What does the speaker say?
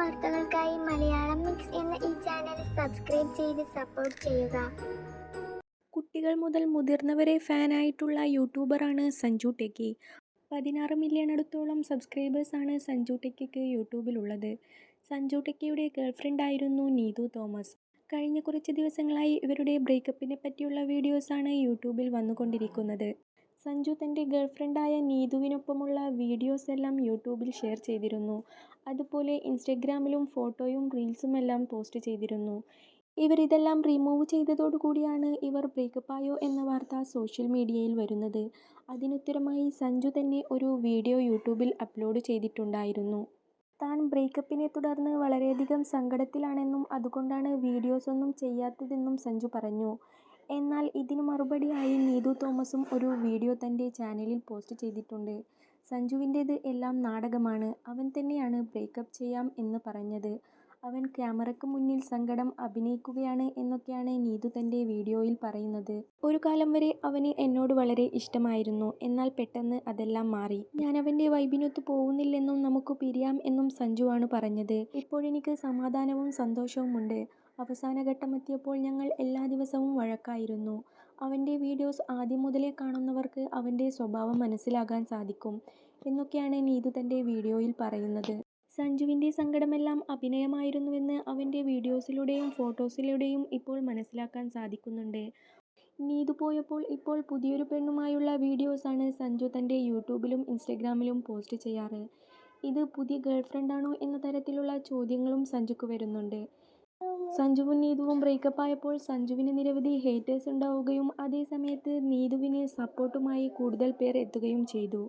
വാർത്തകൾക്കായി മലയാളം മിക്സ് എന്ന ഈ ചാനൽ സബ്സ്ക്രൈബ് ചെയ്ത് സപ്പോർട്ട് ചെയ്യുക. കുട്ടികൾ മുതൽ മുതിർന്നവരെ ഫാനായിട്ടുള്ള യൂട്യൂബറാണ് സഞ്ജു ടെക്കി. പതിനാറ് മില്യൺ അടുത്തോളം സബ്സ്ക്രൈബേഴ്സാണ് സഞ്ജു ടെക്കിക്ക് യൂട്യൂബിലുള്ളത്. സഞ്ജു ടെക്കിയുടെ ഗേൾഫ്രണ്ടായിരുന്നു നീതു തോമസ്. കഴിഞ്ഞ കുറച്ച് ദിവസങ്ങളായി ഇവരുടെ ബ്രേക്കപ്പിനെ പറ്റിയുള്ള വീഡിയോസാണ് യൂട്യൂബിൽ വന്നുകൊണ്ടിരിക്കുന്നത്. സഞ്ജു തന്റെ ഗേൾഫ്രണ്ടായ നീതുവിനൊപ്പമുള്ള വീഡിയോസ് എല്ലാം യൂട്യൂബിൽ ഷെയർ ചെയ്തിരുന്നു. അതുപോലെ ഇൻസ്റ്റഗ്രാമിലും ഫോട്ടോയും റീൽസും എല്ലാം പോസ്റ്റ് ചെയ്തിരുന്നു. ഇവർ ഇതെല്ലാം റിമൂവ് ചെയ്തതോടുകൂടിയാണ് ഇവർ ബ്രേക്കപ്പായോ എന്ന വാർത്ത സോഷ്യൽ മീഡിയയിൽ വരുന്നത്. അതിനുത്തരമായി സഞ്ജു തന്നെ ഒരു വീഡിയോ യൂട്യൂബിൽ അപ്ലോഡ് ചെയ്തിട്ടുണ്ടായിരുന്നു. താൻ ബ്രേക്കപ്പിനെ തുടർന്ന് വളരെയധികം സങ്കടത്തിലാണെന്നും അതുകൊണ്ടാണ് വീഡിയോസൊന്നും ചെയ്യാത്തതെന്നും സഞ്ജു പറഞ്ഞു. എന്നാൽ ഇതിന് മറുപടിയായി നീതു തോമസും ഒരു വീഡിയോ തന്റെ ചാനലിൽ പോസ്റ്റ് ചെയ്തിട്ടുണ്ട്. സഞ്ജുവിന്റേത് എല്ലാം നാടകമാണ്. അവൻ തന്നെയാണ് ബ്രേക്കപ്പ് ചെയ്യാം എന്ന് പറഞ്ഞത്. അവൻ ക്യാമറയ്ക്ക് മുന്നിൽ സങ്കടം അഭിനയിക്കുകയാണ് എന്നൊക്കെയാണ് നീതു തന്റെ വീഡിയോയിൽ പറയുന്നത്. ഒരു കാലം വരെ അവന് എന്നോട് വളരെ ഇഷ്ടമായിരുന്നു. എന്നാൽ പെട്ടെന്ന് അതെല്ലാം മാറി. ഞാൻ അവന്റെ വൈബിനൊത്ത് പോകുന്നില്ലെന്നും നമുക്ക് പിരിയാം എന്നും സഞ്ജുവാണ് പറഞ്ഞത്. ഇപ്പോഴെനിക്ക് സമാധാനവും സന്തോഷവുമുണ്ട്. അവസാന ഘട്ടമെത്തിയപ്പോൾ ഞങ്ങൾ എല്ലാ ദിവസവും വഴക്കായിരുന്നു. അവന്റെ വീഡിയോസ് ആദ്യം മുതലേ കാണുന്നവർക്ക് അവന്റെ സ്വഭാവം മനസ്സിലാകാൻ സാധിക്കും എന്നൊക്കെയാണ് നീതു തന്റെ വീഡിയോയിൽ പറയുന്നത്. സഞ്ജുവിന്റെ സങ്കടമെല്ലാം അഭിനയമായിരുന്നുവെന്ന് അവന്റെ വീഡിയോസിലൂടെയും ഫോട്ടോസിലൂടെയും ഇപ്പോൾ മനസ്സിലാക്കാൻ സാധിക്കുന്നുണ്ട്. നീതു പോയപ്പോൾ ഇപ്പോൾ പുതിയൊരു പെണ്ണുമായുള്ള വീഡിയോസാണ് സഞ്ജു തന്റെ യൂട്യൂബിലും ഇൻസ്റ്റഗ്രാമിലും പോസ്റ്റ് ചെയ്യാറ്. ഇത് പുതിയ ഗേൾഫ്രണ്ടാണോ എന്ന തരത്തിലുള്ള ചോദ്യങ്ങളും സഞ്ജുക്ക് വരുന്നുണ്ട്. സഞ്ജുവും നീതുവും ബ്രേക്കപ്പ് ആയപ്പോൾ സഞ്ജുവിന് നിരവധി ഹേറ്റേഴ്സ് ഉണ്ടാവുകയും അതേസമയത്ത് നീതുവിന് സപ്പോർട്ടുമായി കൂടുതൽ പേർ എത്തുകയും ചെയ്തു.